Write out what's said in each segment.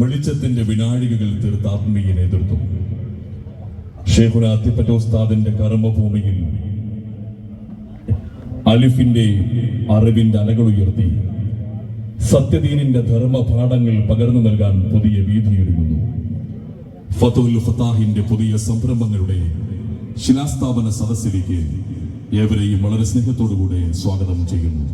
വെളിച്ചത്തിന്റെ വിനാഴികകൾ തീർത്ത ആത്മീയ നേതൃത്വം. ഷേഖുന അത്തിപ്പറ്റോസ്താദിന്റെ കർമ്മഭൂമിയിൽ അലിഫിന്റെ അറിവിന്റെ അലകൾ ഉയർത്തി സത്യദീനിന്റെ ധർമ്മപാഠങ്ങൾ പകർന്നു നൽകാൻ പുതിയ വീതിയൊരുങ്ങുന്നു ഫതുൽ ഫത്താഹിന്റെ പുതിയ സംരംഭങ്ങളുടെ ശിലാസ്ഥാപന സദസ്സിലേക്ക് ഏവരെയും വളരെ സ്നേഹത്തോടുകൂടെ സ്വാഗതം ചെയ്യുന്നു.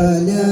بدر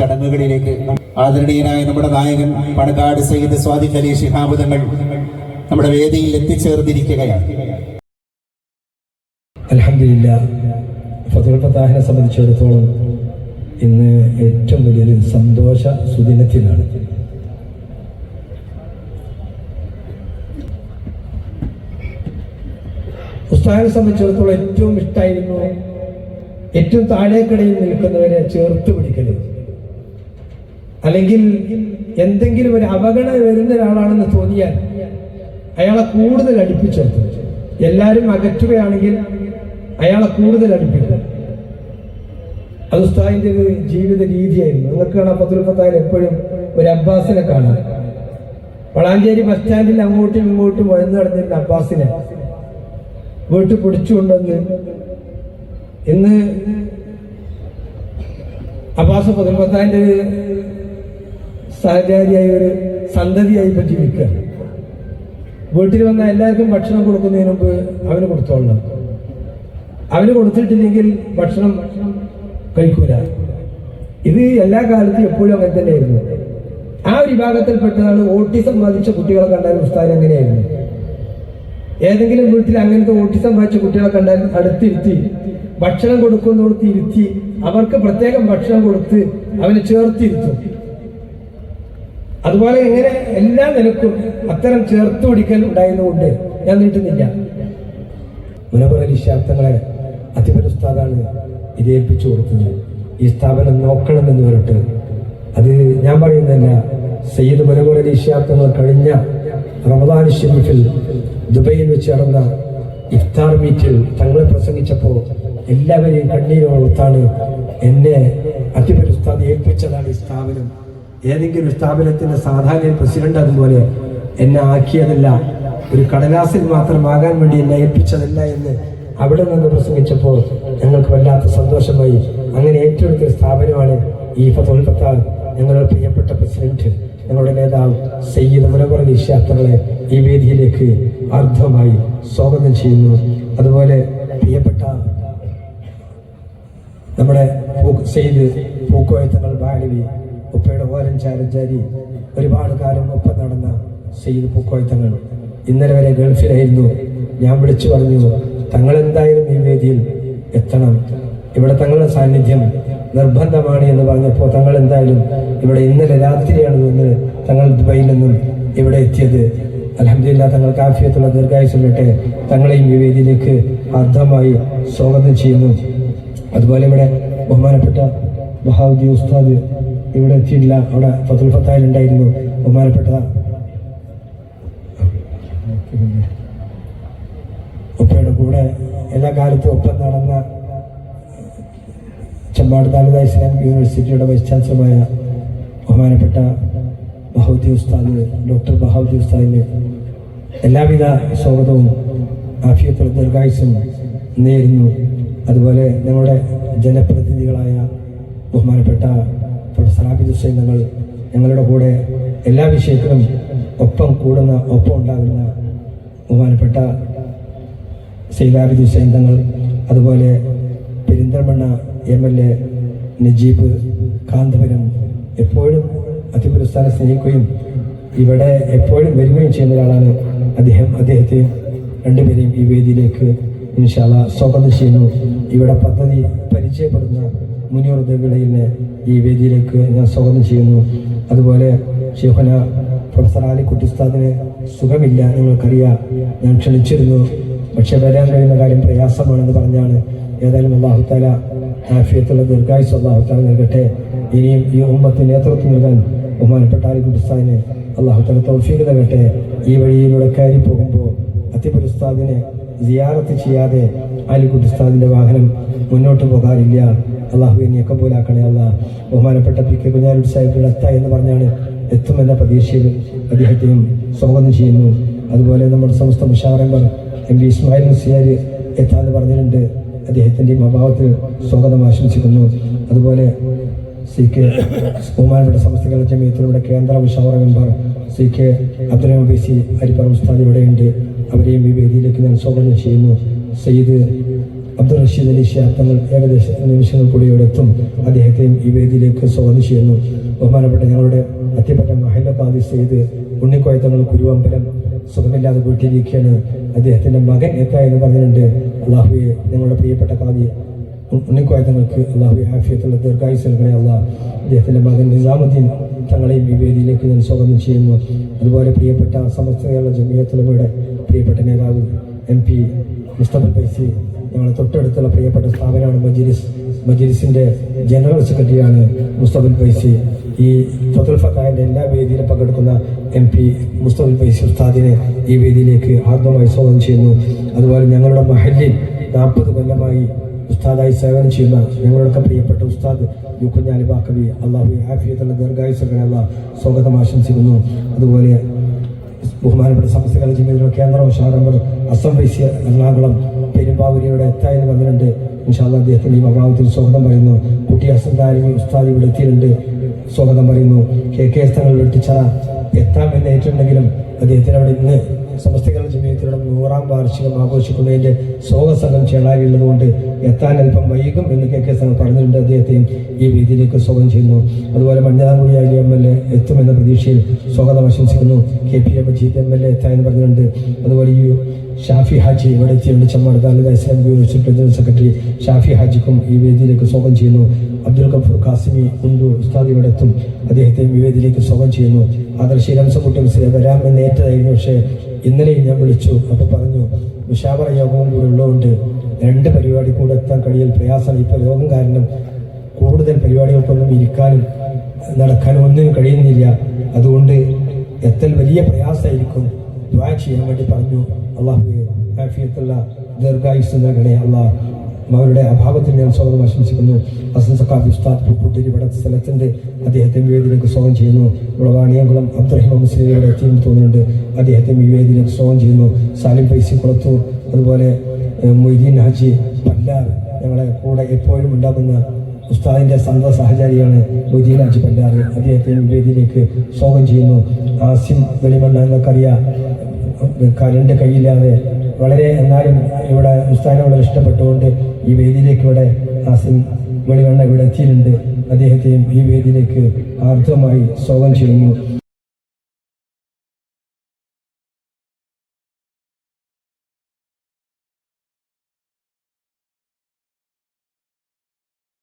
ചടങ്ങുകളിലേക്ക് ആദരണീയനായ നമ്മുടെ നായകൻ പണക്കാട് സയ്യിദ് സ്വാദിഖ് അലി ശിഹാബ് തങ്ങൾ നമ്മുടെ വേദിയിൽ എത്തിച്ചേർന്നിരിക്കുകയാണ്. അലഹമില്ല ഫതുൽ സംബന്ധിച്ചിടത്തോളം ഇന്ന് ഏറ്റവും വലിയൊരു സന്തോഷ സുദിനത്തിനാണ്. ഉസ്താഹിനെ സംബന്ധിച്ചിടത്തോളം ഏറ്റവും ഇഷ്ടമായിരുന്നു ഏറ്റവും താഴേക്കിടയിൽ നിൽക്കുന്നവരെ ചേർത്ത് പിടിക്കൽ. അല്ലെങ്കിൽ എന്തെങ്കിലും ഒരു അപകടം വരുന്ന ഒരാളാണെന്ന് തോന്നിയാൽ അയാളെ കൂടുതൽ അടുപ്പിച്ചെടുത്തു എല്ലാവരും അകറ്റുകയാണെങ്കിൽ അയാളെ കൂടുതൽ അടുപ്പിക്കും. അത് ഉസ്താദിന്റെ ഒരു ജീവിത രീതിയായിരുന്നു. നിങ്ങൾക്ക് കാണാം പത്തുൽപ്പത്തായാലും എപ്പോഴും ഒരു അബ്ബാസിനെ കാണാം വളാഞ്ചേരി ബസ് സ്റ്റാൻഡിൽ അങ്ങോട്ടും ഇങ്ങോട്ടും വഴന്നു നടന്നിരുന്ന അബ്ബാസിനെ വീട്ടിൽ പിടിച്ചുകൊണ്ടെന്ന് ഇന്ന് അബ്ബാസ് പത്തുൽപ്പത്താന്റെ ഒരു സഹചാരിയായി ഒരു സന്തതിയായി പറ്റി വിൽക്കുക വീട്ടിൽ വന്ന എല്ലാവർക്കും ഭക്ഷണം കൊടുക്കുന്നതിന് മുമ്പ് അവന് കൊടുത്തോളണം. അവന് കൊടുത്തിട്ടില്ലെങ്കിൽ ഭക്ഷണം കഴിക്കൂല. ഇത് എല്ലാ കാലത്തും എപ്പോഴും അങ്ങനെ തന്നെയായിരുന്നു. ആ ഒരു വിഭാഗത്തിൽപ്പെട്ടതാണ് ഓട്ടിസം ബാധിച്ച കുട്ടികളെ കണ്ടാൽ ഉസ്താദ് അങ്ങനെയായിരുന്നു. ഏതെങ്കിലും വീട്ടിൽ അങ്ങനത്തെ ഓട്ടിസം ബാധിച്ച കുട്ടികളെ കണ്ടാൽ അടുത്തിരുത്തി ഭക്ഷണം കൊടുക്കുന്നിടത്ത് ഇരുത്തി അവർക്ക് പ്രത്യേകം ഭക്ഷണം കൊടുത്ത് അവനെ ചേർത്തിരുത്തും. അതുപോലെ ഇങ്ങനെ എല്ലാ നിലക്കും അത്തരം ചേർത്ത് പിടിക്കൽ ഉണ്ടായിരുന്നുകൊണ്ട് ഞാൻ നീട്ടുന്നില്ല. മുനവർ അലി ശാബ്ദങ്ങളെ അധിപർ ഉസ്താദാണ് ഇത് ഏൽപ്പിച്ചു കൊടുത്തത്. ഈ സ്ഥാപനം നോക്കണമെന്ന് പറഞ്ഞിട്ട്. അത് ഞാൻ പറയുന്നതല്ല സയ്യിദ് മുനവർ അലി ശാബ്ദങ്ങൾ കഴിഞ്ഞ റമദാൻ ഷെരീഫിൽ ദുബൈയിൽ വെച്ച് നടന്ന ഇഫ്താർ മീറ്റിൽ തങ്ങളെ പ്രസംഗിച്ചപ്പോൾ എല്ലാവരെയും കണ്ണീരോർത്താണ് എന്നെ അധിപർ ഉസ്താദ് ഏൽപ്പിച്ചതാണ് ഈ സ്ഥാപനം. ഏതെങ്കിലും സ്ഥാപനത്തിന്റെ സാധാരണ പ്രസിഡന്റ് അതുപോലെ എന്നെ ആക്കിയതല്ല. ഒരു കടലാസിൽ മാത്രമാകാൻ വേണ്ടി എന്നെ ഏൽപ്പിച്ചതല്ല എന്ന് അവിടെ നിന്ന് പ്രസംഗിച്ചപ്പോൾ ഞങ്ങൾക്ക് വല്ലാത്ത സന്തോഷമായി. അങ്ങനെ ഏറ്റെടുത്ത സ്ഥാപനമാണ് ഈ ഫത്താൽ ഞങ്ങളുടെ പ്രിയപ്പെട്ട പ്രസിഡന്റ് ഞങ്ങളുടെ നേതാവ് സയ്യിദ് മുനവർ നിശ്യാത്രകളെ ഈ വേദിയിലേക്ക് അർദ്ധമായി സ്വാഗതം ചെയ്യുന്നു. അതുപോലെ പ്രിയപ്പെട്ട നമ്മുടെ സയ്യിദ് പൂക്കോയത്തങ്ങൾ ബാലവി ഉപ്പയുടെ പോലും ചാരഞ്ചാരി ഒരുപാട് കാലം ഒപ്പം നടന്ന സെയ്ദ് പൂക്കോയത്തങ്ങൾ ഇന്നലെ വരെ ഗൾഫിലായിരുന്നു. ഞാൻ വിളിച്ചു പറഞ്ഞു തങ്ങൾ എന്തായാലും ഈ വേദിയിൽ എത്തണം. ഇവിടെ തങ്ങളുടെ സാന്നിധ്യം നിർബന്ധമാണ് എന്ന് പറഞ്ഞപ്പോൾ തങ്ങൾ എന്തായാലും ഇവിടെ ഇന്നലെ രാത്രിയാണ് നിന്ന് തങ്ങൾ ദുബൈയിൽ നിന്നും ഇവിടെ എത്തിയത്. അലഹമില്ല തങ്ങൾ കാഫിയത്തുള്ള ദീർഘായുസം വിട്ടെ തങ്ങളെയും ഈ വേദിയിലേക്ക് അർദ്ധമായി സ്വാഗതം ചെയ്യുന്നു. അതുപോലെ ഇവിടെ ബഹുമാനപ്പെട്ട ബഹാദി ഉസ്താദ് ഇവിടെ എത്തിയില്ല അവിടെ ഫതുൽ ഫത്തായിൽ ഉണ്ടായിരുന്നു. ബഹുമാനപ്പെട്ട ഉപ്പയുടെ കൂടെ എല്ലാ കാലത്തും ഒപ്പം നടന്ന ചെമ്പാട് താലൂക്ക് ഇസ്ലാമിക് യൂണിവേഴ്സിറ്റിയുടെ വൈസ് ചാൻസലറായ ബഹുമാനപ്പെട്ട ബഹൗദ്ദി ഉസ്താദ് ഡോക്ടർ ബഹൗദ്ദി ഉസ്താദിന് എല്ലാവിധ സ്വാഗതവും ആഫിയത്തുൽ ദീർഘായുസും നേരുന്നു. അതുപോലെ ഞങ്ങളുടെ ജനപ്രതിനിധികളായ ബഹുമാനപ്പെട്ട ആബിദ് ഹുസൈൻ തങ്ങൾ ഞങ്ങളുടെ കൂടെ എല്ലാ വിഷയത്തിലും ഒപ്പം കൂടുന്ന ഒപ്പം ഉണ്ടാകുന്ന ബഹുമാനപ്പെട്ട സൈദാബിദ് ഹുസൈൻ തങ്ങൾ അതുപോലെ Perinthalmanna M L A Najeeb Kanthapuram എപ്പോഴും അതിപുരസ്ഥാനം സ്നേഹിക്കുകയും ഇവിടെ എപ്പോഴും വരികയും ചെയ്യുന്ന ഒരാളാണ് അദ്ദേഹം. അദ്ദേഹത്തെ രണ്ടുപേരെയും ഈ വേദിയിലേക്ക് ഇൻഷാല്ല സ്വാഗതം ചെയ്യുന്നു. ഇവിടെ പദ്ധതി പരിചയപ്പെടുന്ന മുനിയൂർ ദേവിളയിലെ ഈ വേദിയിലേക്ക് ഞാൻ സ്വാഗതം ചെയ്യുന്നു. അതുപോലെ ഷെയ്ഖന പ്രൊഫസർ ആലി കുട്ടിസ്ഥാദിന് സുഖമില്ല നിങ്ങൾക്കറിയാം. ഞാൻ ക്ഷണിച്ചിരുന്നു. പക്ഷെ വരാൻ കഴിയുന്ന കാര്യം പ്രയാസമാണെന്ന് പറഞ്ഞാണ്. ഏതായാലും അള്ളാഹുത്താല ആഫിയത്തുള്ള ദീർഘായുസ് അള്ളാഹുത്താല നൽകട്ടെ. ഇനിയും ഈ ഉമ്മത്തിന് നേതൃത്വം നൽകാൻ ബഹുമാനപ്പെട്ട ആലി കുട്ടിസ്ഥാദിന് അള്ളാഹുത്താല തൗഫീഖ് നൽകട്ടെ. ഈ വഴിയിലൂടെ കയറി പോകുമ്പോൾ അത്തിപ്പുർ സിയാറത്ത് ചെയ്യാതെ അലി ഉസ്താദിന്റെ വാഹനം മുന്നോട്ട് പോകാറില്ല അള്ളാഹു എന്നെ കബൂലാക്കണേ അല്ല ബഹുമാനപ്പെട്ട പി കെ കുഞ്ഞാലൂർ സാഹിബിയുടെ അത്ത എന്ന് പറഞ്ഞാണ് എത്തുമെന്ന പ്രതീക്ഷയിൽ അദ്ദേഹത്തെയും സ്വാഗതം ചെയ്യുന്നു. അതുപോലെ നമ്മുടെ സമസ്ത മുഷാറമ്പർ എം പി ഇസ്മായിൽ മുസിയാർ എത്താന്ന് പറഞ്ഞിട്ടുണ്ട്. അദ്ദേഹത്തിന്റെയും അഭാവത്തിൽ സ്വാഗതം ആശംസിക്കുന്നു. അതുപോലെ സി കെ ബഹുമാനപ്പെട്ട കേരള ജമീയത്തിലൂടെ കേന്ദ്ര മുഷാറ മെമ്പർ സി കെ അബ്ദുൽ ബേസി അരിപ്പറം ഉസ്താദ് ഇവിടെയുണ്ട് അവരെയും ഈ വേദിയിലേക്ക് ഞാൻ സ്വാഗതം ചെയ്യുന്നു. സയ്യിദ് അബ്ദുൾ റഷീദ് അലി ഷാ തങ്ങൾ ഏകദേശം നിമിഷങ്ങൾ കൂടി ഇവിടെ എത്തും. അദ്ദേഹത്തെയും ഈ വേദിയിലേക്ക് സ്വാഗതം ചെയ്യുന്നു. ബഹുമാനപ്പെട്ട ഞങ്ങളുടെ അത്യപ്പെട്ട മഹല്ല കാദി സയ്യിദ് ഉണ്ണിക്കോയ തങ്ങൾ കുരുവമ്പലം സുഖമില്ലാതെ വീട്ടിലിരിക്കുകയാണ് അദ്ദേഹത്തിന്റെ മകൻ എത്ത എന്ന് പറഞ്ഞിട്ടുണ്ട്. അള്ളാഹുയെ ഞങ്ങളുടെ പ്രിയപ്പെട്ട കാതി ഉണ്ണിക്കോയ തങ്ങൾക്ക് അള്ളാഹുയെ ആഫിയത്തുള്ള ദീർഘായുസ് നൽകണേ അല്ല അദ്ദേഹത്തിന്റെ മകൻ നിസാമുദ്ദീൻ തങ്ങളെയും ഈ വേദിയിലേക്ക് ഞാൻ സ്വാഗതം ചെയ്യുന്നു. അതുപോലെ പ്രിയപ്പെട്ട സമസ്ത കേരള ജമിയത്തുലമയുടെ പ്രിയപ്പെട്ട നേതാവ് എം പി മുസ്തഫ പൈസി ഞങ്ങളുടെ തൊട്ടടുത്തുള്ള പ്രിയപ്പെട്ട സ്ഥാപനമാണ് മജിലിസ്. മജിലിസിന്റെ ജനറൽ സെക്രട്ടറിയാണ് മുസ്തഫുൽ പൈസി ഈ ഫതുൽ ഫത്താഹിന്റെ എല്ലാ വേദിയിലും പങ്കെടുക്കുന്ന എം പി മുസ്തഫുൽ പൈസി ഉസ്താദിനെ ഈ വേദിയിലേക്ക് ആത്മമായി സ്വാഗതം ചെയ്യുന്നു. അതുപോലെ ഞങ്ങളുടെ മഹല്ലിൽ നാൽപ്പത് കൊല്ലമായി ഉസ്താദായി സേവനം ചെയ്യുന്ന ഞങ്ങളുടെ പ്രിയപ്പെട്ട ഉസ്താദ് യു കുഞ്ഞാലി ബാക്കവി അള്ളാഹു ആഫിയത്തുള്ള ദീർഘായുസകളെ അള്ളാഹ് സ്വാഗതം ആശംസിക്കുന്നു. അതുപോലെ ബഹുമാനപ്പെട്ട സമസ്തകാല ജില്ലയിലുള്ള കേന്ദ്ര ഉഷാറമ്പർ അസം വൈസ്യ എറണാകുളം പെരുമ്പാവൂരിയുടെ എത്തായെന്ന് വന്നിട്ടുണ്ട് ഇൻഷാല്ല അദ്ദേഹത്തിന് ഈ അഭാവത്തിൽ സ്വാഗതം പറയുന്നു. കുട്ടി അസന്താരി ഉസ്താദി ഇവിടെ എത്തിയിട്ടുണ്ട്. സ്വാഗതം പറയുന്നു. കെ കെ എസ് തങ്ങൾ എത്താം എന്ന് ഏറ്റിട്ടുണ്ടെങ്കിലും അദ്ദേഹത്തിന് അവിടെ ഇന്ന് സമസ്തകാല ജമീയത്തിലുള്ള നൂറാം വാർഷികം ആഘോഷിക്കുന്നതിന്റെ സ്വാഗതസംഘം ചേളാരിയുള്ളതുകൊണ്ട് എത്താൻ അല്പം വൈകും എന്ന് കെ കെ സംഘം പറഞ്ഞിട്ടുണ്ട്. അദ്ദേഹത്തെയും ഈ വേദിയിലേക്ക് സ്വാഗതം ചെയ്യുന്നു. അതുപോലെ മഞ്ഞാകുടി അലി എം എൽ എ എത്തുമെന്ന പ്രതീക്ഷയിൽ സ്വാഗതം ആശംസിക്കുന്നു. K P A Majeed M L A എത്താൻ പറഞ്ഞിട്ടുണ്ട്. അതുപോലെ ഈ ഷാഫി ഹാജി ഇവിടെ എത്തിയുണ്ട് Chemmad taluk Islam general secretary Shafi ഹാജിക്കും ഈ വേദിയിലേക്ക് സ്വാഗതം ചെയ്യുന്നു. അബ്ദുൽ ഗഫൂർ ഖാസിമി ഉണ്ടു ഉസ്താദ് ഇവിടെ എത്തും. അദ്ദേഹത്തെയും ഈ വേദിയിലേക്ക് സ്വാഗതം ചെയ്യുന്നു. ആദർശി രംസക്കുട്ടി വരാമെന്ന് ഏറ്റതായിരുന്നു പക്ഷേ ഇന്നലെയും ഞാൻ വിളിച്ചു അപ്പോൾ പറഞ്ഞു മുഷാവറ യോഗവും കൂടെ ഉള്ളതുകൊണ്ട് രണ്ട് പരിപാടി കൂടെ എത്താൻ കഴിയൽ പ്രയാസമാണ് ഇപ്പോൾ രോഗം കാരണം കൂടുതൽ പരിപാടികൾക്കൊന്നും ഇരിക്കാനും നടക്കാനും ഒന്നിനും കഴിയുന്നില്ല. അതുകൊണ്ട് എത്തൽ വലിയ പ്രയാസമായിരിക്കും ദ്വാ ചെയ്യാൻ വേണ്ടി പറഞ്ഞു. അള്ളാഹു ആഫിയത്തുള്ള ദീർഘായുസ് നൽകണേ അള്ളാഹ് അവരുടെ അഭാവത്തിന് ഞാൻ സ്വാഗതം ആശംസിക്കുന്നു. ഹസൻ സക്കാബ് ഉസ്താദ് പൂക്കുട്ടിരി ഇവിടെ സ്ഥലത്തിന്റെ അദ്ദേഹത്തെ വേദിയിലേക്ക് സ്വാഗതം ചെയ്യുന്നു. ഇവിടെ അബ്ദുറഹിമ അബ്ദുറഹിമാൻ മുസ്ലിം ഇവിടെ എത്തിയെന്ന് തോന്നുന്നുണ്ട്. അദ്ദേഹത്തെ ഈ സ്വാഗതം ചെയ്യുന്നു. സാലിം പൈസി കുളത്തൂർ അതുപോലെ മൊയ്തീൻ ഹാജി പല്ലാർ ഞങ്ങളെ കൂടെ എപ്പോഴും ഉണ്ടാകുന്ന ഉസ്താദിന്റെ സന്ത സഹചാരിയാണ് മൊയ്തീൻ ഹാജി പല്ലാർ. അദ്ദേഹത്തെ ഈ സ്വാഗതം ചെയ്യുന്നു. ആസിം വെളിമണ്ണ എന്നൊക്കറിയാം കരണ്ട് കയ്യില്ലാതെ വളരെ എന്നാലും ഇവിടെ ഉസ്താദിനെ വളരെ ഇഷ്ടപ്പെട്ടുകൊണ്ട് ഈ വേദിയിലേക്ക് ഇവിടെ ആസിം മണിവണ്ണ ഇവിടെ എത്തിയിട്ടുണ്ട്. അദ്ദേഹത്തെയും ഈ വേദിയിലേക്ക് ആർദ്രമായി സ്വാഗതം ചെയ്യുന്നു.